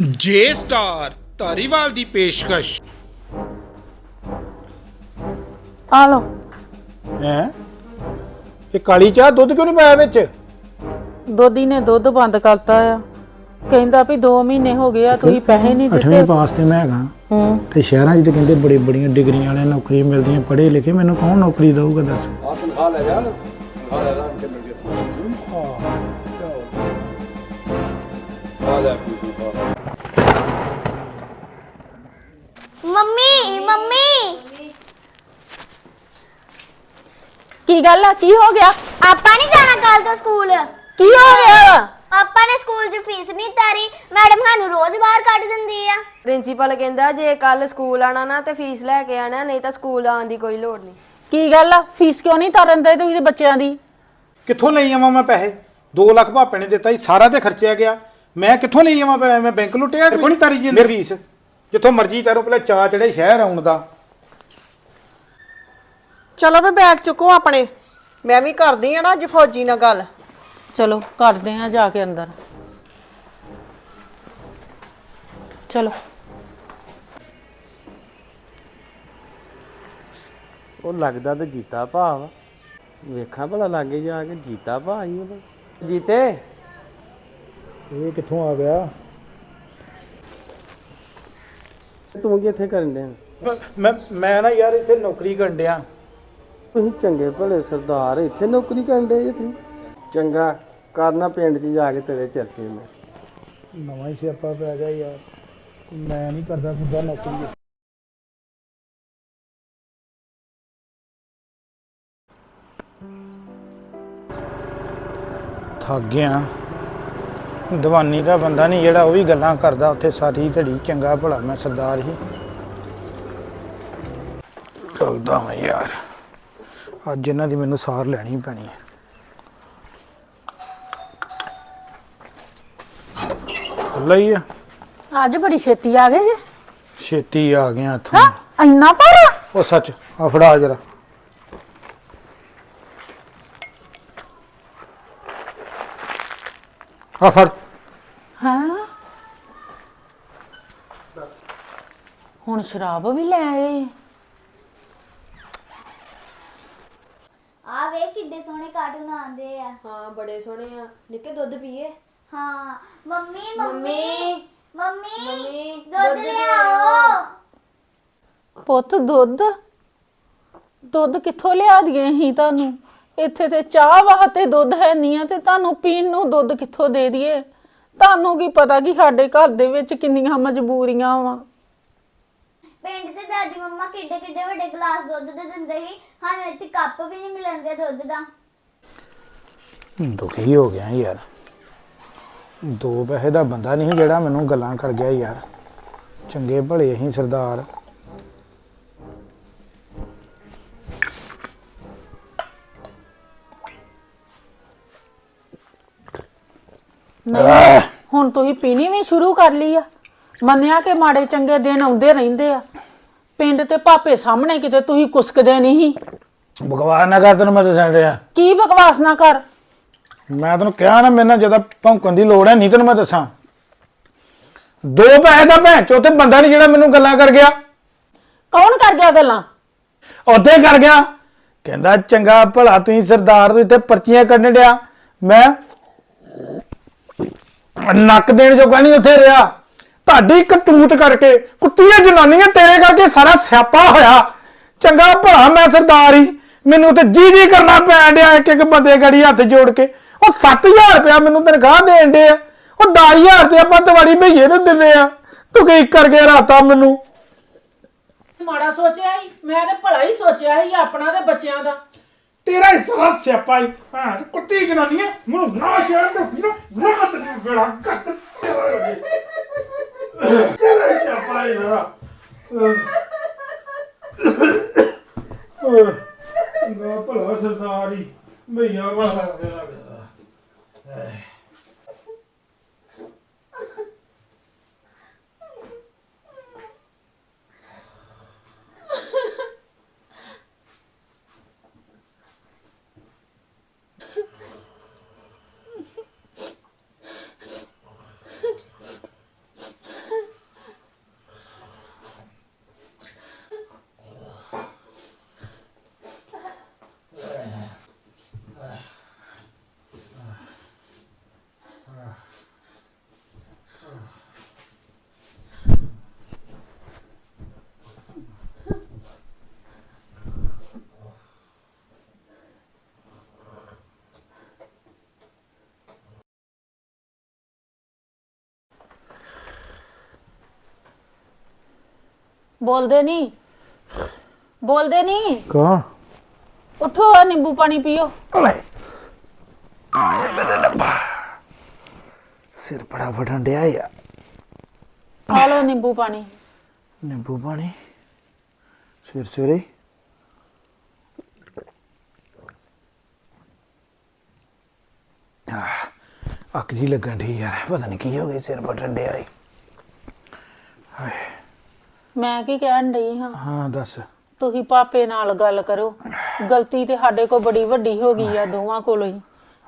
ਜੇ ਸਟਾਰ ਧਾਰੀਵਾਲ ਦੀ ਪੇਸ਼ਕਸ਼। ਆ ਲਓ। ਹੈ? ਇਹ ਕਾਲੀ ਚਾਹ ਦੁੱਧ ਕਿਉਂ ਨਹੀਂ ਪਾਇਆ ਵਿੱਚ? ਦੋਦੀ ਨੇ ਦੁੱਧ ਬੰਦ ਕਰਤਾ ਆ। ਕਹਿੰਦਾ ਵੀ 2 ਮਹੀਨੇ ਹੋ ਗਏ ਆ ਤੁਸੀਂ ਪੈਸੇ ਨਹੀਂ ਅੱਠਵੀਂ ਦਿੱਤੇ। ਪਾਸ ਤੇ ਮੈਂ ਹੈਗਾ। ਹੂੰ। ਤੇ ਸ਼ਹਿਰਾਂ 'ਚ ਤੇ ਕਹਿੰਦੇ ਬੜੀ ਬੜੀਆਂ ਡਿਗਰੀਆਂ ਵਾਲਿਆਂ ਨੂੰ ਨੌਕਰੀਆਂ ਮਿਲਦੀਆਂ ਪੜ੍ਹੇ ਲਿਖੇ। ਮੈਨੂੰ ਕੌਣ ਨੌਕਰੀ ਦਊਗਾ ਦੱਸ? ਆ ਤਨਖਾਹ ਲੈ ਜਾ। ਤਨਖਾਹ ਲੈ ਲੈ। ਚੱਲ ਕੇ ਆ ਲੈ ਆਪਣੀ ਤਨਖਾਹ ਮੰਮੀ ਮੰਮੀ ਕੀ ਗੱਲ ਆ? ਕੀ ਹੋ ਗਿਆ? ਆਪਾਂ ਨਹੀਂ ਜਾਣਾ ਕੱਲ ਤੋਂ ਸਕੂਲ। ਕੀ ਹੋ ਗਿਆ? ਆਪਾਂ ਨੇ ਸਕੂਲ 'ਚ ਫੀਸ ਨਹੀਂ ਤਾਰੀ। ਮੈਡਮ ਸਾਨੂੰ ਰੋਜ਼ ਬਾਹਰ ਕੱਢ ਦਿੰਦੀ ਆ। ਪ੍ਰਿੰਸੀਪਲ ਕਹਿੰਦਾ ਜੇ ਕੱਲ ਸਕੂਲ ਆਣਾ ਨਾ ਤੇ ਫੀਸ ਲੈ ਕੇ ਆਣਾ ਨਹੀਂ ਤਾਂ ਸਕੂਲ ਆਉਣ ਦੀ ਕੋਈ ਲੋੜ ਨਹੀਂ। ਕੀ ਗੱਲ ਆ? ਫੀਸ ਕਿਉਂ ਨਹੀਂ ਤਾਰਨ ਦੇ ਤੁਸੀਂ ਦੇ ਬੱਚਿਆਂ ਦੀ? ਕਿੱਥੋਂ ਲਈ ਆਵਾਂ ਮੈਂ ਪੈਸੇ? 2 ਲੱਖ ਭਾਪੇ ਨੇ ਦਿੱਤਾ ਸੀ ਸਾਰਾ ਤੇ ਖਰਚਿਆ ਗਿਆ। ਮੈਂ ਕਿੱਥੋਂ ਲਈ ਆਵਾਂ ਪੈਸੇ? ਮੈਂ ਬੈਂਕ ਲੁੱਟਿਆ ਕੋਈ ਨਹੀਂ ਤਾਰੀ ਜੀ ਮੇਰੀ ਫੀਸ ਜਿੱਥੋਂ ਮਰਜ਼ੀ ਤਾਰੋ ਪਹਿਲਾਂ ਚਾ ਚੜੇ ਸ਼ਹਿਰ ਆਉਣ ਦਾ। ਚਲੋ ਵੇ ਬੈਗ ਚੁੱਕੋ ਆਪਣੇ। ਮੈਂ ਵੀ ਕਰਦੀ ਆ ਨਾ ਅੱਜ ਫੌਜੀ ਨਾਲ ਗੱਲ। ਚਲੋ ਕਰਦੇ ਆ ਜਾ ਕੇ ਅੰਦਰ। ਚਲੋ। ਉਹ ਲੱਗਦਾ ਤੇ ਜੀਤਾ ਭਾਵ। ਵੇਖਾਂ ਭਲਾ ਲਾਗੇ ਜਾ ਕੇ ਜੀਤਾ ਭਾ ਹੀ ਉਹਦਾ। ਜੀਤੇ? ਇਹ ਕਿੱਥੋਂ ਆ ਗਿਆ? ਤੂੰ ਕੀ ਇੱਥੇ ਕਰਨ ਡਿਆ? ਮੈਂ ਮੈਂ ਨਾ ਯਾਰ ਇੱਥੇ ਨੌਕਰੀ ਕਰਨ ਡਿਆ। ਤੁਸੀਂ ਚੰਗੇ ਭਲੇ ਸਰਦਾਰ ਇੱਥੇ ਨੌਕਰੀ ਕਰਨ ਦੇ ਤੁਸੀਂ। ਚੰਗਾ ਕਰਨਾ ਪਿੰਡ 'ਚ ਜਾ ਕੇ ਤੇਰੇ ਚਰਚੇ ਮੈਂ ਨਵਾਂ ਹੀ ਸਿਆਪਾ ਪੈ ਗਿਆ ਯਾਰ। ਮੈਂ ਨਹੀਂ ਕਰਦਾ ਖੁਦਾ ਨੌਕਰੀ। ਥੱਕ ਗਿਆ। ਦੀਵਾਨੀ ਦਾ ਬੰਦਾ ਨਹੀਂ ਜਿਹੜਾ ਉਹ ਵੀ ਗੱਲਾਂ ਕਰਦਾ ਉੱਥੇ ਸਾਰੀ ਘੜੀ। ਚੰਗਾ ਭਲਾ ਮੈਂ ਸਰਦਾਰ ਹੀ। ਚਲਦਾ ਮੈਂ ਯਾਰ। ਅੱਜ ਇਹਨਾਂ ਦੀ ਮੈਨੂੰ ਸਾਰ ਲੈਣੀ ਪੈਣੀ ਹੈ। ਲਈ ਆ ਅੱਜ ਬੜੀ ਛੇਤੀ ਆ ਗਏ ਜੇ। ਛੇਤੀ ਆ ਗਿਆ ਇੱਥੋਂ। ਹਾਂ? ਇੰਨਾ ਪਰ ਉਹ ਸੱਚ ਆ ਫੜਾ ਜਰਾ। ਆ ਫੜ। ਹਾਂ? ਹੁਣ ਸ਼ਰਾਬ ਵੀ ਲੈ ਆਏ। ਆ ਵੇ ਕਿੱਡੇ ਸੋਹਣੇ ਕਾਰਟੂਨ ਆਉਂਦੇ ਆ। ਹਾਂ ਬੜੇ ਸੋਹਣੇ ਆ। ਨਿੱਕੇ ਦੁੱਧ ਪੀਏ? ਹਾਂ ਮੰਮੀ ਮੰਮੀ ਮੰਮੀ ਦੁੱਧ ਲਿਆਓ। ਪੁੱਤ ਦੁੱਧ? ਦੁੱਧ ਕਿੱਥੋਂ ਲਿਆ ਦਈਏ ਅਸੀਂ ਤੁਹਾਨੂੰ? ਇੱਥੇ ਤੇ ਚਾਹ ਵਾਸਤੇ ਦੁੱਧ ਹੈ ਨਹੀਂ ਆ ਤੇ ਤੁਹਾਨੂੰ ਪੀਣ ਨੂੰ ਦੁੱਧ ਕਿੱਥੋਂ ਦੇ ਦਈਏ? ਤੁਹਾਨੂੰ ਕੀ ਪਤਾ ਕਿ ਸਾਡੇ ਘਰ ਦੇ ਵਿੱਚ ਕਿੰਨੀਆਂ ਮਜਬੂਰੀਆਂ ਵਾ? ਪਿੰਡ ਤੇ ਦਾਦੀ ਮੰਮਾ ਕਿੱਡੇ ਕਿੱਡੇ ਵੱਡੇ ਗਲਾਸ ਦੁੱਧ ਦੇ ਦਿੰਦੇ ਸੀ ਸਾਨੂੰ ਇੱਥੇ ਕੱਪ ਵੀ ਨਹੀਂ ਮਿਲਣਦੇ ਦੁੱਧ ਦਾ। ਦੁਖੀ ਹੋ ਗਿਆ ਯਾਰ। ਦੋ ਪੈਸੇ ਦਾ ਬੰਦਾ ਨਹੀਂ ਜਿਹੜਾ ਮੈਨੂੰ ਗੱਲਾਂ ਕਰ ਗਿਆ ਯਾਰ। ਚੰਗੇ ਭਲੇ ਅਸੀਂ ਸਰਦਾਰ। ਨਹੀਂ ਹੁਣ ਤੁਸੀਂ ਪੀਣੀ ਵੀ ਸ਼ੁਰੂ ਕਰ ਲਈ ਆ। ਮੰਨਿਆ ਕਿ ਮਾੜੇ ਚੰਗੇ ਦਿਨ ਆਉਂਦੇ ਰਹਿੰਦੇ ਆ। ਪਿੰਡ ਤੇ ਪਾਪੇ ਸਾਹਮਣੇ ਕਿਤੇ ਤੁਸੀਂ ਕੁਸਕਦੇ ਨਹੀਂ। ਬਕਵਾਸ ਨਾ ਕਰ ਤੈਨੂੰ ਮੈਂ ਦੱਸਣ ਰਿਹਾ ਕੀ ਬਕਵਾਸ ਨਾ ਕਰ? ਮੈਂ ਤੈਨੂੰ ਕਿਹਾ ਨਾ ਮੇਰੇ ਨਾਲ ਜਦੋਂ ਭੌਂਕਣ ਦੀ ਲੋੜ ਹੈ ਨਹੀਂ ਤੈਨੂੰ ਮੈਂ ਦੱਸਾਂ। ਦੋ ਪੈਸੇ ਦਾ ਭੈਣ ਚੋਥੇ ਬੰਦਾ ਨਹੀਂ ਜਿਹੜਾ ਮੈਨੂੰ ਗੱਲਾਂ ਕਰ ਗਿਆ। ਕੌਣ ਕਰ ਗਿਆ ਗੱਲਾਂ? ਉੱਥੇ ਕਰ ਗਿਆ। ਕਹਿੰਦਾ ਚੰਗਾ ਭਲਾ ਤੁਸੀਂ ਸਰਦਾਰ ਤੋਂ ਇੱਥੇ ਪਰਚੀਆਂ ਕੱਢਣ ਡਿਆ। ਮੈਂ ਨੱਕ ਦੇਣ ਜੋਗਾ ਨਹੀਂ ਉੱਥੇ ਰਿਹਾ। ਤੁਹਾਡੀ ਕਤੂਤ ਕਰਕੇ ਕੁੱਤੀਆਂ ਜਨਾਨੀਆਂ ਤੇਰੇ ਕਰਕੇ ਸਾਰਾ ਸਿਆਪਾ ਹੋਇਆ। ਚੰਗਾ ਭਲਾ ਮੈਂ ਸਰਦਾਰ ਹੀ ਮੈਨੂੰ ਤੇ ਜੀ ਜੀ ਕਰਨਾ ਪੈਣ ਡਿਆ ਇੱਕ ਇੱਕ ਬੰਦੇ ਗੜੀ ਹੱਥ ਜੋੜ ਕੇ। ਉਹ 7000 ਰੁਪਇਆ ਮੈਨੂੰ ਤਨਖਾਹ ਦੇਣ ਦੇ ਆ। ਉਹ 10000 ਤੇ ਆਪਾਂ ਤਵਾੜੀ ਭਈਏ ਨੂੰ ਦਿੰਦੇ ਆ। ਤੂੰ ਕੀ ਕਰਕੇ ਰਾਤਾ ਮੈਨੂੰ? ਮਾੜਾ ਸੋਚਿਆ ਸੀ ਮੈਂ ਤੇ ਭਲਾ ਹੀ ਸੋਚਿਆ ਸੀ ਆਪਣਾ ਤੇ ਬੱਚਿਆਂ ਦਾ। ਤੇਰਾ ਹੀ ਸਾਰਾ ਸਿਆਪਾ ਹੀ। ਹਾਂ ਕੁੱਤੀ ਜਨਾਨੀਆਂ ਮੈਨੂੰ ਨਾ ਸ਼ਹਿਰ ਤੇ ਨਾ ਨਾ ਤੇ ਬੜਾ ਕੱਟ ਤੇਰਾ ਹੀ ਸਿਆਪਾ ਹੀ ਮੇਰਾ ਨਾ ਭਲਾ ਸਰਦਾਰੀ ਭਈਆ ਵਾਲਾ ਬੋਲਦੇ ਨਹੀਂ ਬੋਲਦੇ ਨਹੀਂ ਕੌਣ? ਉਠੋ ਆ ਨਿੰਬੂ ਪਾਣੀ ਪੀਓ। ਸਿਰ ਬੜਾ ਫਟਣ ਡਿਆ ਆ। ਆ ਲਓ ਨਿੰਬੂ ਪਾਣੀ। ਨਿੰਬੂ ਪਾਣੀ। ਸਵੇਰੇ ਆਹ, ਅੱਖ ਜੀ ਲੱਗਣ ਢੀ ਯਾਰ। ਪਤਾ ਨਹੀਂ ਕੀ ਹੋ ਗਿਆ ਸਿਰ ਫਟਣ ਡਿਆ ਏ। ਮੈਂ ਕੀ ਕਹਿਣ ਡਈ ਹਾਂ? ਹਾਂ ਦੱਸ। ਤੁਸੀਂ ਪਾਪੇ ਨਾਲ ਗੱਲ ਕਰੋ। ਗਲਤੀ ਤੇ ਸਾਡੇ ਕੋ ਬੜੀ ਵੱਡੀ ਹੋ ਗਈ ਆ ਦੋਵਾਂ ਕੋਲੋਂ ਹੀ।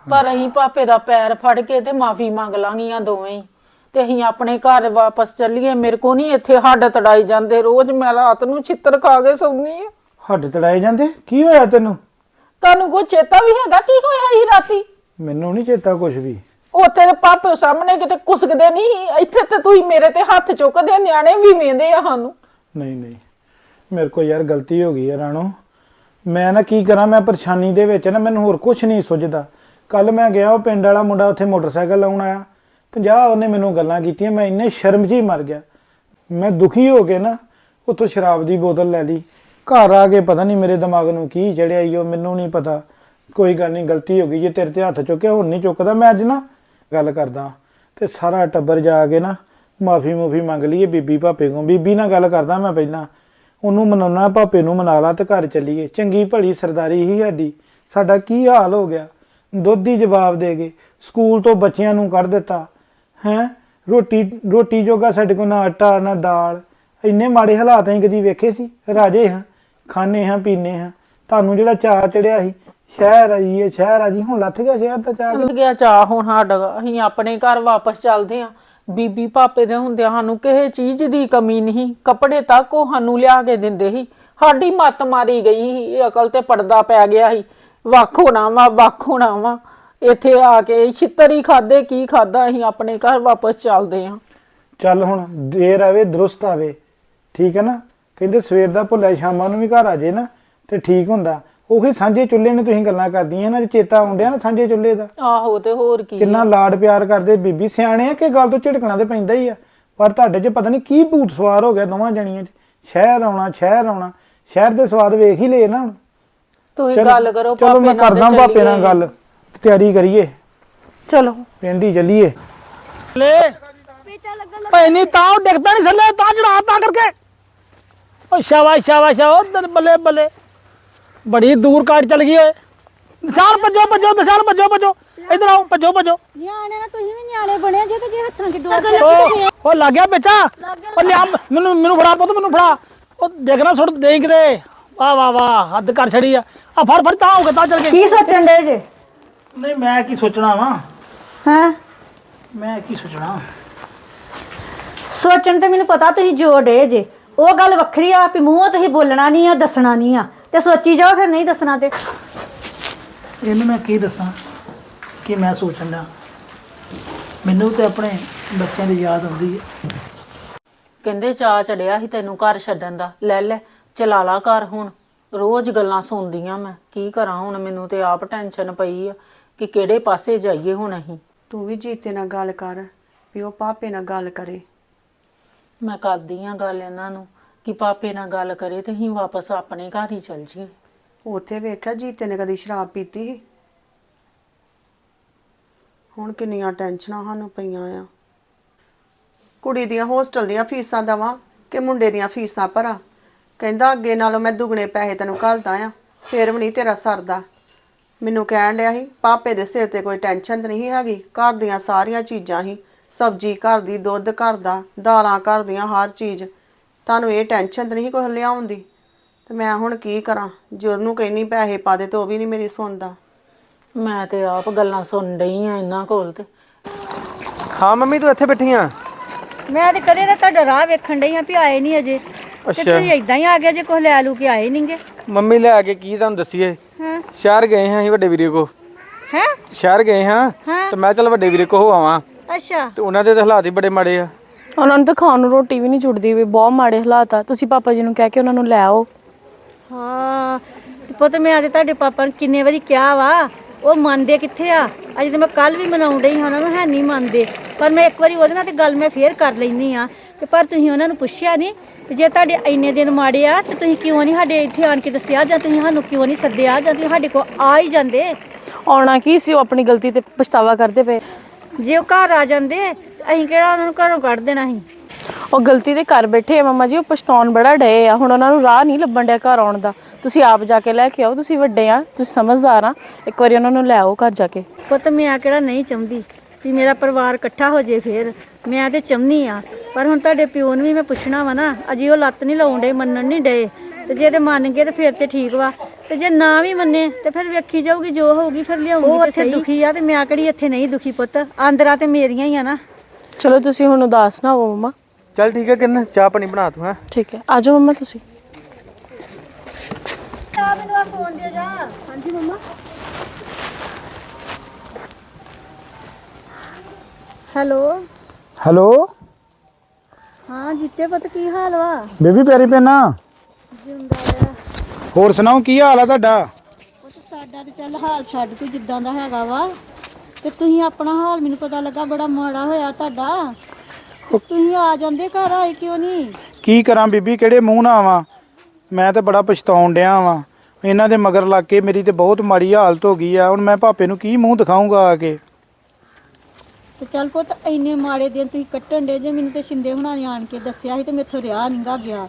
ਪਰ ਅਸੀਂ ਪਾਪੇ ਦਾ ਪੈਰ ਫੜ ਕੇ ਤੇ ਮਾਫੀ ਮੰਗ ਲਾਂਗੀਆਂ ਦੋਵੇਂ ਹੀ। ਤੇ ਅਸੀਂ ਆਪਣੇ ਘਰ ਵਾਪਸ ਚੱਲੀਏ। ਮੇਰੇ ਕੋ ਨਹੀਂ ਇੱਥੇ ਹੱਡ ਤੜਾਈ ਜਾਂਦੇ। ਰੋਜ਼ ਮੈਂ ਰਾਤ ਨੂੰ ਛਿੱਤਰ ਖਾ ਕੇ ਸੌਂਦੀ ਆ। ਹੱਡ ਤੜਾਏ ਜਾਂਦੇ? ਕੀ ਹੋਇਆ ਤੈਨੂੰ? ਤੁਹਾਨੂੰ ਕੋਈ ਚੇਤਾ ਵੀ ਹੈਗਾ ਕੀ ਹੋਇਆ ਸੀ ਰਾਤੀ? ਮੈਨੂੰ ਨਹੀਂ ਚੇਤਾ ਕੁਝ ਵੀ। ਉੱਥੇ ਤੇ ਪਾਪੇ ਸਾਹਮਣੇ ਕਿਤੇ ਕੁਸਕਦੇ ਨਹੀਂ। ਇੱਥੇ ਤੇ ਤੁਸੀਂ ਮੇਰੇ ਤੇ ਹੱਥ ਚੁੱਕਦੇ ਨਿਆਣੇ ਵੀ ਵੇਂਦੇ ਆ ਸਾਨੂੰ। ਨਹੀਂ ਨਹੀਂ। ਮੇਰੇ ਕੋਲ ਯਾਰ ਗਲਤੀ ਹੋ ਗਈ ਹੈ, ਰਾਣੋ। ਮੈਂ ਨਾ ਕੀ ਕਰਾਂ, ਮੈਂ ਪਰੇਸ਼ਾਨੀ ਦੇ ਵਿੱਚ ਨਾ, ਮੈਨੂੰ ਹੋਰ ਕੁਝ ਨਹੀਂ ਸੁੱਝਦਾ। ਕੱਲ ਮੈਂ ਗਿਆ, ਉਹ ਪਿੰਡ ਵਾਲਾ ਮੁੰਡਾ ਉੱਥੇ ਮੋਟਰਸਾਈਕਲ ਲਾਉਣ ਆਇਆ। 50 ਉਹਨੇ ਮੈਨੂੰ ਗੱਲਾਂ ਕੀਤੀਆਂ, ਮੈਂ ਇੰਨੇ ਸ਼ਰਮ 'ਚ ਹੀ ਮਰ ਗਿਆ। ਮੈਂ ਦੁਖੀ ਹੋ ਕੇ ਨਾ ਉੱਥੋਂ ਸ਼ਰਾਬ ਦੀ ਬੋਤਲ ਲੈ ਲਈ। ਘਰ ਆ ਕੇ ਪਤਾ ਨਹੀਂ ਮੇਰੇ ਦਿਮਾਗ ਨੂੰ ਕੀ ਚੜਿਆ ਈ ਉਹ ਮੈਨੂੰ ਨਹੀਂ ਪਤਾ। ਕੋਈ ਗੱਲ ਨਹੀਂ, ਗਲਤੀ ਹੋ ਗਈ ਜੇ ਤੇਰੇ ਤੇ ਹੱਥ ਚੁੱਕਿਆ ਹੁਣ ਨਹੀਂ ਚੁੱਕਦਾ, ਮੈਂ ਅੱਜ ਨਾ ਗੱਲ ਕਰਦਾ। ਤੇ ਸਾਰਾ ਟੱਬਰ ਜਾ ਕੇ ਨਾ ਮਾਫੀ ਮੁਫੀ ਮੰਗ ਲਈਏ, ਬੀਬੀ ਭਾਪੇ ਕੋਲ। ਬੀਬੀ ਨਾਲ ਗੱਲ ਕਰਦਾ ਮੈਂ ਪਹਿਲਾਂ। ਉਹਨੂੰ ਮਨਾਉਣਾ, ਭਾਪੇ ਨੂੰ ਮਨਾ ਲਾ ਤੇ ਘਰ ਚੱਲੀਏ। ਚੰਗੀ ਭਲੀ ਸਰਦਾਰੀ ਹੀ ਸਾਡੀ। ਸਾਡਾ ਕੀ ਹਾਲ ਹੋ ਗਿਆ? ਦੁੱਧ ਹੀ ਜਵਾਬ ਦੇ ਗਏ। ਸਕੂਲ ਤੋਂ ਬੱਚਿਆਂ ਨੂੰ ਕੱਢ ਦਿੱਤਾ। ਹੈ? ਰੋਟੀ ਰੋਟੀ ਜੋਗਾ ਸਾਡੇ ਕੋਲ ਨਾ ਆਟਾ, ਨਾ ਦਾਲ। ਇੰਨੇ ਮਾੜੇ ਹਾਲਾਤ ਅਸੀਂ ਕਦੀ ਵੇਖੇ ਸੀ? ਰਾਜੇ ਹਾਂ ਖਾਣੇ ਹਾਂ ਪੀਨੇ ਹਾਂ। ਤੁਹਾਨੂੰ ਜਿਹੜਾ ਚਾਹ ਚੜਿਆ ਸੀ, ਸ਼ਹਿਰ ਆ ਜੀ ਇਹ ਸ਼ਹਿਰ ਆ ਜੀ। ਹੁਣ ਲੱਥ ਗਿਆ ਸ਼ਹਿਰ ਦਾ ਚਾਹ ਗਿਆ ਚਾਹ ਹੁਣ ਸਾਡਾ ਅਸੀਂ ਆਪਣੇ ਘਰ ਵਾਪਸ ਚੱਲਦੇ ਆਂ ਬੀਬੀ ਪਾਪੇ ਦੇ ਹੁੰਦਿਆਂ ਸਾਨੂੰ ਕਿਸੇ ਚੀਜ਼ ਦੀ ਕਮੀ ਨਹੀਂ। ਕੱਪੜੇ ਤੱਕ ਉਹ ਸਾਨੂੰ ਲਿਆ ਕੇ ਦਿੰਦੇ ਸੀ। ਸਾਡੀ ਮੱਤ ਮਾਰੀ ਗਈ ਸੀ। ਅਕਲ ਤੇ ਪਰਦਾ ਪੈ ਗਿਆ ਸੀ। ਵੱਖ ਹੋਣਾ ਵਾ, ਵੱਖ ਹੋਣਾ ਵਾ। ਇੱਥੇ ਆ ਕੇ ਛਿੱਤਰ ਹੀ ਖਾਦੇ ਕੀ ਖਾਦਾ ਅਸੀਂ ਆਪਣੇ ਘਰ ਵਾਪਸ ਚੱਲਦੇ ਆਂ ਚੱਲ ਹੁਣ ਦੇਰ ਆਵੇ ਦਰੁਸਤ ਆਵੇ। ਠੀਕ ਹੈ ਨਾ? ਕਹਿੰਦੇ ਸਵੇਰ ਦਾ ਭੁੱਲਿਆ ਸ਼ਾਮਾਂ ਨੂੰ ਵੀ ਘਰ ਆ ਜੇ ਨਾ, ਤੇ ਠੀਕ ਹੁੰਦਾ। ਉਹੀ ਸਾਂਝੇ ਚੁੱਲ੍ਹੇ ਨੇ ਤੁਸੀਂ ਗੱਲਾਂ ਕਰਦੀਆਂ ਨਾ ਚੇਤਾ ਆਉਂਦਿਆ ਨਾ ਸਾਂਝੇ ਚੁੱਲ੍ਹੇ ਦਾ। ਆਹੋ ਤੇ ਹੋਰ ਕੀ ਕਿੰਨਾ ਲਾਡ ਪਿਆਰ ਕਰਦੇ ਬੀਬੀ ਸਿਆਣੇ ਆ ਕਿ ਗੱਲ ਤੋਂ ਝਿੜਕਣਾ ਤੇ ਪੈਂਦਾ ਹੀ ਆ। ਪਰ ਤੁਹਾਡੇ 'ਚ ਪਤਾ ਨਹੀਂ ਕੀ ਭੂਤ ਸਵਾਰ ਹੋ ਗਿਆ ਦੋਵਾਂ ਜਣੀਆਂ 'ਚ। ਸ਼ਹਿਰ ਆਉਣਾ ਸ਼ਹਿਰ ਆਉਣਾ ਸ਼ਹਿਰ ਦੇ ਸਵਾਦ ਵੇਖ ਹੀ ਲਏ ਨਾ ਹੁਣ। ਤੁਸੀਂ ਚਲੋ- ਗੱਲ ਕਰੋ ਚਲੋ ਮੈਂ ਨਾਲ ਤੇ ਕਰਦਾ ਭਾਪੇ ਨਾਲ। ਗੱਲ ਤਿਆਰੀ ਕਰੀਏ। ਚਲੋ। ਪਿੰਡ ਹੀ ਚੱਲੀਏ। ਓਏ ਨਹੀਂ ਤਾਂ ਉਹ ਡਿੱਗਦਾ ਨਹੀਂ ਥੱਲੇ ਤਾਂ ਚੜਾ ਤਾਂ ਕਰਕੇ। ਓ ਸ਼ਾਬਾਸ਼ ਸ਼ਾਬਾਸ਼ ਉਧਰ ਬੱਲੇ ਬੱਲੇ। ਬੜੀ ਦੂਰ ਕਾਟ ਚਲ ਗਈ ਓਏ। ਨਿਸ਼ਾਨ ਭੱਜੋ ਭੱਜੋ ਨਿਸ਼ਾਨ ਭੱਜੋ ਭੱਜੋ। ਇਧਰ ਆਓ ਭੱਜੋ ਭੱਜੋ। ਨਿਆਣੇ ਨਾ ਤੁਸੀਂ ਵੀ ਨਿਆਣੇ ਬਣੇ ਜੇ ਤੇ ਜੇ ਹੱਥਾਂ 'ਚ ਡੋਰ ਓ ਓ ਲੱਗ ਗਿਆ ਬੱਚਾ ਓ ਲਿਆ ਮੈਨੂੰ ਮੈਨੂੰ ਫੜਾ ਪੁੱਤ ਮੈਨੂੰ ਫੜਾ। ਉਹ ਦੇਖਣਾ ਸੁੱਟ ਦੇਈ ਕਿਤੇ। ਵਾਹ ਵਾਹ ਵਾਹ ਹੱਦ ਕਰ ਛੜੀ ਆ। ਆ ਫੜ ਫੜ ਤਾਂ ਹੋ ਗਿਆ ਤਾਂ ਚਲ ਕੇ ਕੀ ਸੋਚਣ ਦੇ ਜੇ? ਨਹੀਂ ਮੈਂ ਕੀ ਸੋਚਣਾ ਵਾ? ਹਾਂ? ਮੈਂ ਕੀ ਸੋਚਣਾ? ਸੋਚਣ ਤੇ ਮੈਨੂੰ ਪਤਾ ਤੁਸੀਂ ਜੋ ਡੇ ਜੇ। ਉਹ ਗੱਲ ਵੱਖਰੀ ਆ ਵੀ ਮੂੰਹੋਂ ਤੁਸੀਂ ਬੋਲਣਾ ਨਹੀਂ ਆ ਦੱਸਣਾ ਨਹੀਂ ਆ। ਤੇ ਸੋਚੀ ਜਾਓ ਫਿਰ ਨਹੀਂ ਦੱਸਣਾ ਤੇ। ਇਹਨੂੰ ਮੈਂ ਕੀ ਦੱਸਾਂ ਕਿ ਮੈਂ ਸੋਚਣ ਦਾ ਮੈਨੂੰ ਤੇ ਆਪਣੇ ਬੱਚਿਆਂ ਦੀ ਯਾਦ ਆਉਂਦੀ ਹੈ। ਕਹਿੰਦੇ ਚਾਹ ਚੜਿਆ ਸੀ ਤੈਨੂੰ ਘਰ ਛੱਡਣ ਦਾ। ਲੈ ਲੈ ਚਲਾ ਲਾ ਘਰ ਹੁਣ। ਰੋਜ਼ ਗੱਲਾਂ ਸੁਣਦੀਆਂ ਮੈਂ। ਕੀ ਕਰਾਂ ਹੁਣ? ਮੈਨੂੰ ਤੇ ਆਪ ਟੈਨਸ਼ਨ ਪਈ ਆ ਕਿ ਕਿਹੜੇ ਪਾਸੇ ਜਾਈਏ ਹੁਣ ਅਸੀਂ। ਤੂੰ ਵੀ ਜੀਤੇ ਨਾਲ ਗੱਲ ਕਰ ਵੀ ਉਹ ਪਾਪੇ ਨਾਲ ਗੱਲ ਕਰੇ। ਮੈਂ ਕਰਦੀ ਆ ਗੱਲ ਇਹਨਾਂ ਨੂੰ। ਕਿ ਪਾਪੇ ਨਾਲ ਗੱਲ ਕਰੇ ਤੇ ਅਸੀਂ ਵਾਪਸ ਆਪਣੇ ਘਰ ਹੀ ਚੱਲ ਜੀਏ ਉੱਥੇ ਵੇਖਿਆ ਜੀਤੇ ਨੇ ਕਦੀ ਸ਼ਰਾਬ ਪੀਤੀ ਸੀ? ਹੁਣ ਕਿੰਨੀਆਂ ਟੈਨਸ਼ਨਾਂ ਸਾਨੂੰ ਪਈਆਂ ਆ। ਕੁੜੀ ਦੀਆਂ ਹੋਸਟਲ ਦੀਆਂ ਫੀਸਾਂ ਦਵਾਂ ਕਿ ਮੁੰਡੇ ਦੀਆਂ ਫੀਸਾਂ ਭਰਾਂ? ਕਹਿੰਦਾ ਅੱਗੇ ਨਾਲੋਂ ਮੈਂ ਦੁੱਗਣੇ ਪੈਸੇ ਤੈਨੂੰ ਘੱਲਦਾ ਆ, ਫੇਰ ਵੀ ਨਹੀਂ ਤੇਰਾ ਸਰਦਾ। ਮੈਨੂੰ ਕਹਿਣ ਡਿਆ ਸੀ, ਪਾਪੇ ਦੇ ਸਿਰ ਤੇ ਕੋਈ ਟੈਨਸ਼ਨ ਤਾਂ ਨਹੀਂ ਹੈਗੀ, ਘਰ ਦੀਆਂ ਸਾਰੀਆਂ ਚੀਜ਼ਾਂ ਹੀ, ਸਬਜ਼ੀ ਘਰ ਦੀ, ਦੁੱਧ ਘਰ ਦਾ, ਦਾਲਾਂ ਘਰ ਦੀਆਂ, ਹਰ ਚੀਜ਼। ਤੁਹਾਨੂੰ ਇਹ ਟੈਨਸ਼ਨ ਤਾਂ ਨਹੀਂ ਕੋਈ ਲਿਆਉਣ ਦੀ। ਤੇ ਮੈਂ ਹੁਣ ਕੀ ਕਰਾਂ? ਜੇ ਉਹਨੂੰ ਕਹਿੰਨੀ ਪੈਸੇ ਪਾ ਦੇ ਤੇ ਉਹ ਵੀ ਨਹੀਂ ਮੇਰੀ ਸੁਣਦਾ। ਮੈਂ ਤੇ ਆਪ ਗੱਲਾਂ ਸੁਣ ਰਹੀ ਆ ਇਹਨਾਂ ਕੋਲ ਤੇ। ਹਾਂ ਮੰਮੀ ਤੂੰ ਇੱਥੇ ਬੈਠੀ ਆ? ਮੈਂ ਤੇ ਕਦੇ ਦਾ ਤੁਹਾਡਾ ਰਾਹ ਵੇਖਣ ਡਈ ਆ ਵੀ ਆਏ ਨਹੀਂ ਅਜੇ। ਤੇ ਤੁਸੀਂ ਇਦਾਂ ਹੀ ਆ ਗਏ ਜੇ ਕੁਝ ਲੈ ਲੂ ਕੇ ਆਏ ਨਹੀਂਗੇ ਮੰਮੀ ਲੈ ਕੇ ਕੀ ਤੁਹਾਨੂੰ ਦੱਸੀਏ? ਹਾਂ। ਸ਼ਹਿਰ ਗਏ ਹਾਂ ਅਸੀਂ ਵੱਡੇ ਵੀਰੇ ਕੋ ਹੈ? ਸ਼ਹਿਰ ਗਏ ਹਾਂ ਹਾਂ। ਤੇ ਮੈਂ ਚੱਲ ਵੱਡੇ ਵੀਰੇ ਕੋ ਹੋ ਆਵਾਂ। ਅੱਛਾ। ਤੇ ਉਹਨਾਂ ਦੇ ਤਾਂ ਹਾਲਾਤ ਹੀ ਬੜੇ ਮਾੜੇ ਆ। ਉਹਨਾਂ ਨੂੰ ਤਾਂ ਖਾਣ ਨੂੰ ਰੋਟੀ ਵੀ ਨਹੀਂ ਜੁੜਦੀ ਵੀ ਬਹੁਤ ਮਾੜੇ ਹਾਲਾਤ ਆ। ਤੁਸੀਂ ਪਾਪਾ ਜੀ ਨੂੰ ਕਹਿ ਕੇ ਉਹਨਾਂ ਨੂੰ ਲੈ ਆਓ। ਹਾਂ ਤੇ ਪੁੱਤ ਮੈਂ ਅੱਜ ਤੁਹਾਡੇ ਪਾਪਾ ਨੂੰ ਕਿੰਨੇ ਵਾਰੀ ਕਿਹਾ ਵਾ ਉਹ ਮੰਨਦੇ ਕਿੱਥੇ ਆ? ਅਜੇ ਤੇ ਮੈਂ ਕੱਲ ਵੀ ਮਨਾਉਣ ਡਈ ਹਾਂ ਉਹਨਾਂ ਨੂੰ ਹੈ ਨਹੀਂ ਮੰਨਦੇ। ਪਰ ਮੈਂ ਇੱਕ ਵਾਰੀ ਉਹਦੇ ਨਾਲ ਤੇ ਗੱਲ ਮੈਂ ਫੇਰ ਕਰ ਲੈਣੀ ਆ ਤੇ ਪਰ ਤੁਸੀਂ ਉਹਨਾਂ ਨੂੰ ਪੁੱਛਿਆ ਨਹੀਂ ਕਿ ਜੇ ਤੁਹਾਡੇ ਇੰਨੇ ਦਿਨ ਮਾੜੇ ਆ ਤੇ ਤੁਸੀਂ ਕਿਉਂ ਨਹੀਂ ਸਾਡੇ ਇੱਥੇ ਆਣ ਕੇ ਦੱਸਿਆ? ਜਾਂ ਤੁਸੀਂ ਸਾਨੂੰ ਕਿਉਂ ਨਹੀਂ ਸੱਦਿਆ? ਜਾਂ ਤੁਸੀਂ ਸਾਡੇ ਕੋਲ ਆ ਹੀ ਜਾਂਦੇ? ਆਉਣਾ ਕੀ ਸੀ ਉਹ ਆਪਣੀ ਗਲਤੀ ਤੇ ਪਛਤਾਵਾ ਕਰਦੇ ਪਏ। ਜੇ ਉਹ ਘਰ ਆ ਜਾਂਦੇ ਅਸੀਂ ਕਿਹੜਾ ਉਹਨਾਂ ਨੂੰ ਘਰੋਂ ਕੱਢ ਦੇਣਾ ਸੀ? ਉਹ ਗਲਤੀ ਤੇ ਕਰ ਬੈਠੇ ਆ ਮਮਾ ਜੀ ਉਹ ਪਛਤਾਉਣ ਬੜਾ ਡਏ ਆ। ਹੁਣ ਉਹਨਾਂ ਨੂੰ ਰਾਹ ਨਹੀਂ ਲੱਭਣ ਡਿਆ ਘਰ ਆਉਣ ਦਾ। ਤੁਸੀਂ ਆਪ ਜਾ ਕੇ ਲੈ ਕੇ ਆਓ ਤੁਸੀਂ ਵੱਡੇ ਆ ਤੁਸੀਂ ਸਮਝਦਾਰ ਆ। ਇੱਕ ਵਾਰੀ ਉਹਨਾਂ ਨੂੰ ਲੈ ਆਓ ਘਰ ਜਾ ਕੇ। ਪੁੱਤ ਮੈਂ ਕਿਹੜਾ ਨਹੀਂ ਚਾਹੁੰਦੀ ਵੀ ਮੇਰਾ ਪਰਿਵਾਰ ਇਕੱਠਾ ਹੋ ਜੇ ਫੇਰ। ਮੈਂ ਤੇ ਚਾਹੁੰਦੀ ਆ ਪਰ ਹੁਣ ਤੁਹਾਡੇ ਪਿਓ ਨੂੰ ਵੀ ਮੈਂ ਪੁੱਛਣਾ ਵਾ ਨਾ ਅਜੇ ਉਹ ਲੱਤ ਨਹੀਂ ਲਾਉਣ ਡੇ ਮੰਨਣ ਨਹੀਂ ਡੇ ਤੇ ਜੇ ਤੇ ਮੰਨ ਗਏ ਤੇ ਫਿਰ ਤੇ ਠੀਕ ਵਾ। ਤੇ ਜੇ ਨਾ ਵੀ ਮੰਨੇ ਤੇ ਫਿਰ ਵੇਖੀ ਜਾਊਗੀ ਜੋ ਹੋਊਗੀ ਫਿਰ ਲਿਆਉਂਗੀ ਉਹ ਇੱਥੇ ਦੁਖੀ ਆ ਤੇ ਮੈਂ ਕਿਹੜੀ ਇੱਥੇ ਨਹੀਂ ਦੁਖੀ ਪੁੱਤ। ਆਂਦਰਾਂ ਤੇ ਮੇਰੀਆਂ ਹੀ ਆ ਨਾ। ਚਲੋ ਤੁਸੀਂ ਹੁਣ ਉਦਾਸ ਨਾ ਹੋਵੋ ਮਮਾ। ਚੱਲ ਠੀਕ ਹੈ ਕਿੰਨ ਚਾਹ ਪਾਣੀ ਬਣਾ ਤੂੰ ਹੈ। ਠੀਕ ਹੈ। ਆ ਜਾਓ ਮਮਾ ਤੁਸੀਂ। ਆ ਮੈਨੂੰ ਆ ਫੋਨ ਦੇ ਜਾ। ਹਾਂਜੀ ਮੰਮਾ। ਹੈਲੋ। ਹੈਲੋ। ਹਾਂ ਜਿੱਤੇ ਪੁੱਤ ਕੀ ਹਾਲ ਵਾ? ਬੇਬੀ ਪਿਆਰੀ ਪੈਨਾ ਰਿਹਾ ਹੋਰ ਸੁਣਾਓ ਕੀ ਹਾਲ ਆ ਤੁਹਾਡਾ? ਉਹ ਤੇ ਸਾਡਾ ਤੇ ਚੱਲ ਹਾਲ ਛੱਡ ਤੂੰ ਜਿੱਦਾਂ ਦਾ ਹੈਗਾ ਵਾ। ਤੇ ਤੁਸੀਂ ਆਪਣਾ ਹਾਲ ਮੈਨੂੰ ਪਤਾ ਲੱਗਾ ਬੜਾ ਮਾੜਾ ਹੋਇਆ ਤੁਹਾਡਾ। ਤੁਸੀਂ ਆ ਜਾਂਦੇ ਘਰ ਆਏ ਕਿਉਂ ਨਹੀਂ? ਕੀ ਕਰਾਂ ਬੀਬੀ ਕਿਹੜੇ ਮੂੰਹ ਨਾਲ ਆਵਾਂ? ਮੈਂ ਤੇ ਬੜਾ ਪਛਤਾਉਣ ਡਿਆ ਵਾਂ। ਇਹਨਾਂ ਦੇ ਮਗਰ ਲੱਗ ਕੇ ਮੇਰੀ ਤੇ ਬਹੁਤ ਮਾੜੀ ਹਾਲਤ ਹੋ ਗਈ ਆ। ਹੁਣ ਮੈਂ ਭਾਪੇ ਨੂੰ ਕੀ ਮੂੰਹ ਦਿਖਾਉਂਗਾ ਆ ਕੇ? ਤੇ ਚੱਲ ਪੁੱਤ ਇੰਨੇ ਮਾੜੇ ਦਿਨ ਤੁਸੀਂ ਕੱਟਣ ਦੇ ਜੇ ਮੈਨੂੰ ਤੇ ਸ਼ਿੰਦੇ ਹੁਣਾਂ ਨੇ ਆਣ ਕੇ ਦੱਸਿਆ ਸੀ ਤੇ ਮੈਥੋਂ ਰਿਆ ਨਹੀਂਗਾ ਗਿਆ।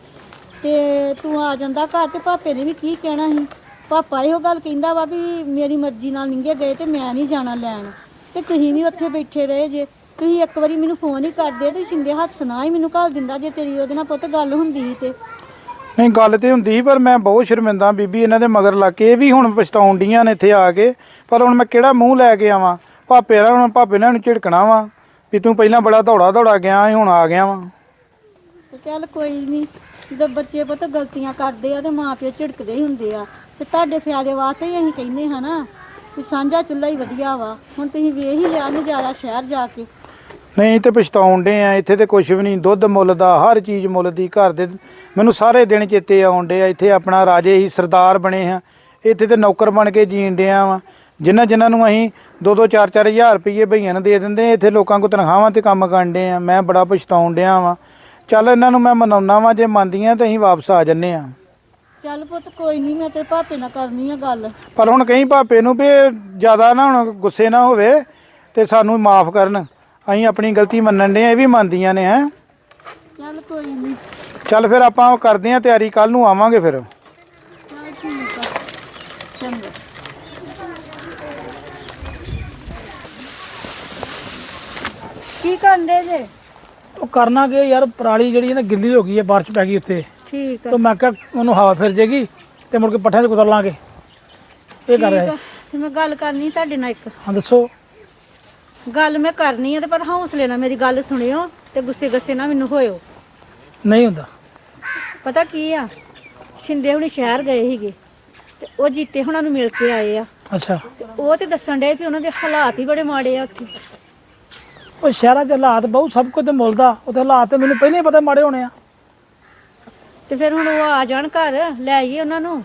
ਤੇ ਤੂੰ ਆ ਜਾਂਦਾ ਘਰ ਤੇ ਪਾਪੇ ਨੇ ਵੀ ਕੀ ਕਹਿਣਾ ਸੀ? ਪਾਪਾ ਇਹੋ ਗੱਲ ਕਹਿੰਦਾ ਵਾ ਵੀ ਮੇਰੀ ਮਰਜ਼ੀ ਨਾਲ ਨਿੰਗੇ ਗਏ ਤੇ ਮੈਂ ਨਹੀਂ ਜਾਣਾ ਲੈਣ। ਤੇ ਤੁਸੀਂ ਵੀ ਉੱਥੇ ਬੈਠੇ ਰਹੇ ਜੇ। ਤੁਸੀਂ ਇੱਕ ਵਾਰੀ ਮੈਨੂੰ ਫੋਨ ਹੀ ਕਰਦੇ ਤੇ ਸ਼ਿੰਦੇ ਹੱਥ ਸੁਣਾ ਹੀ ਮੈਨੂੰ ਘੱਲ ਦਿੰਦਾ ਜੇ ਤੇਰੀ ਉਹਦੇ ਨਾਲ ਪੁੱਤ ਗੱਲ ਹੁੰਦੀ ਸੀ ਤੇ। ਨਹੀਂ ਗੱਲ ਤੇ ਹੁੰਦੀ ਸੀ, ਪਰ ਮੈਂ ਬਹੁਤ ਸ਼ਰਮਿੰਦਾ ਬੀਬੀ ਇਹਨਾਂ ਦੇ ਮਗਰ ਲੱਗ ਕੇ। ਇਹ ਵੀ ਹੁਣ ਪਛਤਾਉਣ ਡੀਆਂ ਨੇ ਇੱਥੇ ਆ ਕੇ। ਪਰ ਹੁਣ ਮੈਂ ਕਿਹੜਾ ਮੂੰਹ ਲੈ ਕੇ ਆਵਾਂ? ਭਾਪੇ ਨਾਲ ਹੁਣ ਭਾਪੇ ਨਾਲ ਨੂੰ ਝਿੜਕਣਾ ਵਾ ਵੀ ਤੂੰ ਪਹਿਲਾਂ ਬੜਾ ਦੌੜਾ ਦੌੜਾ ਗਿਆ ਸੀ, ਹੁਣ ਆ ਗਿਆ ਵਾ। ਤੇ ਚੱਲ ਕੋਈ ਨਹੀਂ ਜਦੋਂ ਬੱਚੇ ਪੁੱਤ ਗਲਤੀਆਂ ਕਰਦੇ ਆ ਤੇ ਮਾਪਿਓ ਝਿੜਕਦੇ ਹੀ ਹੁੰਦੇ ਆ, ਤੇ ਤੁਹਾਡੇ ਫਾਇਦੇ ਵਾਸਤੇ ਹੀ ਅਸੀਂ ਕਹਿੰਦੇ ਹਾਂ ਨਾ ਵੀ ਸਾਂਝਾ ਚੁੱਲ੍ਹਾ ਹੀ ਵਧੀਆ ਵਾ। ਹੁਣ ਤੁਸੀਂ ਵੇਖ ਹੀ ਲਿਆ ਨਜ਼ਾਰਾ ਸ਼ਹਿਰ ਜਾ ਕੇ। ਨਹੀਂ ਤੇ ਪਛਤਾਉਣ ਡੇ ਆ। ਇੱਥੇ ਤੇ ਕੁਝ ਵੀ ਨਹੀਂ। ਦੁੱਧ ਮੁੱਲ ਦਾ, ਹਰ ਚੀਜ਼ ਮੁੱਲ ਦੀ ਘਰ ਦੇ ਮੈਨੂੰ ਸਾਰੇ ਦਿਨ ਚੇਤੇ ਆਉਣ ਡੇ ਆ। ਇੱਥੇ ਆਪਣਾ ਰਾਜੇ ਹੀ ਸਰਦਾਰ ਬਣੇ ਆ। ਇੱਥੇ ਤੇ ਨੌਕਰ ਬਣ ਕੇ ਜੀਣ ਡਿਆ ਵਾ। ਜਿਨ੍ਹਾਂ ਜਿਨ੍ਹਾਂ ਨੂੰ ਅਸੀਂ 2-2 4-4 ਹਜ਼ਾਰ ਰੁਪਏ ਭਈਆਂ ਨੂੰ ਦੇ ਦਿੰਦੇ ਇੱਥੇ ਲੋਕਾਂ ਕੋ ਤਨਖਾਹਾਂ ਤੇ ਕੰਮ ਕਰਨ ਡੇ ਆ। ਮੈਂ ਬੜਾ ਪਛਤਾਉਣ ਡਿਆ ਵਾਂ। ਚੱਲ ਇਹਨਾਂ ਨੂੰ ਮੈਂ ਮਨਾਉਣਾ ਵਾਂ ਜੇ ਮੰਨਦੀਆਂ ਤਾਂ ਅਸੀਂ ਵਾਪਸ ਆ ਜੰਨੇ ਆ। ਚੱਲ ਪੁੱਤ ਕੋਈ ਨਹੀਂ ਮੈਂ ਤੇ ਭਾਪੇ ਨਾਲ ਕਰਨੀ ਆ ਗੱਲ। ਪਰ ਹੁਣ ਕਹੀਂ ਭਾਪੇ ਨੂੰ ਵੀ ਜ਼ਿਆਦਾ ਨਾ ਹੁਣ ਗੁੱਸੇ ਨਾ ਹੋਵੇ ਤੇ ਸਾਨੂੰ ਮਾਫ ਕਰਨ। ਅਸੀਂ ਆਪਣੀ ਗਲਤੀ ਮੰਨਣ ਦੇ ਆ ਇਹ ਵੀ ਮੰਨਦੀਆਂ ਨੇ ਹੈ। ਚੱਲ ਕੋਈ ਨਹੀਂ ਚੱਲ ਫਿਰ ਆਪਾਂ ਕਰਦੇ ਆ ਤਿਆਰੀ ਕੱਲ ਨੂੰ ਆਵਾਂਗੇ ਫਿਰ। ਚੱਲ ਠੀਕ ਆ। ਚੰਗਾ। ਕੀ ਕਰਦੇ ਜੇ? ਉਹ ਕਰਨਾ ਕੀ ਯਾਰ ਪਰਾਲੀ ਜਿਹੜੀ ਹੈ ਨਾ ਗਿੱਲੀ ਹੋ ਗਈ ਹੈ ਬਾਰਿਸ਼ ਪੈ ਗਈ ਉੱਤੇ ਠੀਕ ਆ। ਤਾਂ ਮੈਂ ਕਿਹਾ ਉਹਨੂੰ ਹਵਾ ਫਿਰ ਜੇਗੀ ਤੇ ਮੁੜ ਕੇ ਪੱਠਿਆਂ 'ਚ ਕੁਤਰ ਲਾਂਗੇ। ਇਹ ਕਰ ਰਿਹਾ ਠੀਕ ਆ। ਤੇ ਮੈਂ ਗੱਲ ਕਰਨੀ ਤੁਹਾਡੇ ਨਾਲ ਇੱਕ। ਹਾਂ ਦੱਸੋ। ਗੱਲ ਮੈਂ ਕਰਨੀ ਆ ਤੇ ਪਰ ਹੌਸਲੇ ਨਾਲ ਮੇਰੀ ਗੱਲ ਸੁਣਿਓ ਤੇ ਗੁੱਸੇ ਗੱਸੇ ਨਾ ਮੈਨੂੰ ਹੋਇਓ। ਨਹੀਂ ਹੁੰਦਾ। ਪਤਾ ਕੀ ਆ? ਸ਼ਿੰਦੇ ਹੁਣੀ ਸ਼ਹਿਰ ਗਏ ਸੀਗੇ ਤੇ ਉਹ ਜੀਤੇ ਹੁਣਾਂ ਨੂੰ ਮਿਲ ਕੇ ਆਏ ਆ। ਅੱਛਾ। ਤੇ ਉਹ ਤੇ ਦੱਸਣ ਡਏ ਵੀ ਉਹਨਾਂ ਦੇ ਹਾਲਾਤ ਹੀ ਬੜੇ ਮਾੜੇ ਆ ਉੱਥੇ। ਉਹ ਸ਼ਹਿਰਾਂ 'ਚ ਹਾਲਾਤ ਬਹੁਤ ਸਭ ਕੁਝ ਤੇ ਮੁੱਲਦਾ। ਉੱਥੇ ਹਾਲਾਤ ਤੇ ਮੈਨੂੰ ਪਹਿਲਾਂ ਹੀ ਪਤਾ ਮਾੜੇ ਹੋਣੇ ਆ। ਤੇ ਫਿਰ ਹੁਣ ਉਹ ਆ ਜਾਣ ਘਰ ਲੈ ਆਈਏ ਉਹਨਾਂ ਨੂੰ।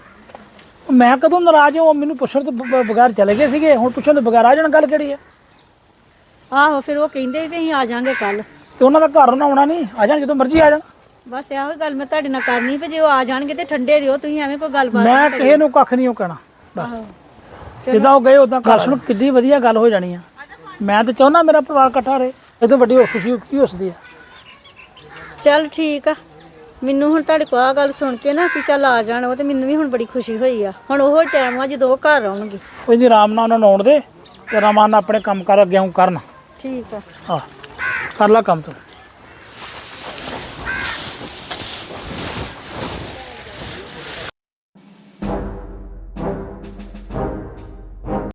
ਮੈਂ ਕਦੋਂ ਨਾਰਾਜ਼ ਹਾਂ ਉਹ ਮੈਨੂੰ ਪੁੱਛਣ ਤੋਂ ਬ- ਬਗੈਰ ਚਲੇ ਗਏ ਸੀਗੇ। ਹੁਣ ਪੁੱਛਣ ਤੋਂ ਬਗੈਰ ਆ ਜਾਣ ਗੱਲ ਕਿਹੜੀ ਹੈ ਆਹੋ ਫਿਰ ਉਹ ਕਹਿੰਦੇ ਵੀ ਅਸੀਂ ਆ ਜਾਾਂਗੇ ਕੱਲ ਤੇ ਉਹਨਾਂ ਦਾ ਘਰ ਉਹਨਾਂ ਆਉਣਾ ਨਹੀਂ? ਆ ਜਾਣ ਜਦੋਂ ਮਰਜ਼ੀ ਆ ਜਾਣ। ਬਸ ਇਹੋ ਹੀ ਗੱਲ ਮੈਂ ਤੁਹਾਡੇ ਨਾਲ ਕਰਨੀ ਵੀ ਜੇ ਉਹ ਆ ਜਾਣਗੇ ਤੇ ਠੰਡੇ ਰਿਓ ਤੁਸੀਂ ਐਵੇਂ ਕੋਈ ਗੱਲਬਾਤ ਮੈਂ ਕਿਸੇ ਨੂੰ ਕੱਖ ਨਹੀਂ ਉਹ ਕਹਿਣਾ ਬਸ। ਜਿੱਦਾਂ ਉਹ ਗਏ ਉਦਾਂ ਘਰ ਸੁਣ ਕਿੱਡੀ ਵਧੀਆ ਗੱਲ ਹੋ ਜਾਣੀ ਆ। ਮੈਂ ਤਾਂ ਚਾਹੁੰਦਾ ਮੇਰਾ ਪਰਿਵਾਰ ਇਕੱਠਾ ਰਹੇ ਇਹ ਤੋਂ ਵੱਡੀ ਹੋਰ ਖੁਸ਼ੀ ਕੀ ਹੋ ਸਕਦੀ ਆ? ਚੱਲ ਠੀਕ ਆ। ਮੈਨੂੰ ਹੁਣ ਤੁਹਾਡੇ ਕੋਲ ਆ ਗੱਲ ਸੁਣ ਕੇ ਨਾ ਕਿ ਚੱਲ ਆ ਜਾਣ ਉਹ ਤੇ ਮੈਨੂੰ ਵੀ ਹੁਣ ਬੜੀ ਖੁਸ਼ੀ ਹੋਈ ਆ। ਹੁਣ ਉਹ ਟਾਈਮ ਆ ਜਦੋਂ ਉਹ ਘਰ ਆਉਣਗੇ। ਕੋਈ ਨਹੀਂ ਆਰਾਮ ਨਾਲ ਉਹਨਾਂ ਨੂੰ ਆਉਣ ਦੇ ਤੇ ਆਰਾਮ ਨਾਲ ਆਪਣੇ ਕੰਮ ਕਰ ਅੱਗੇ ਕਰਨ। ਠੀਕ ਆ। ਆ ਕਰ ਲੈ ਕੰਮ ਤੂੰ।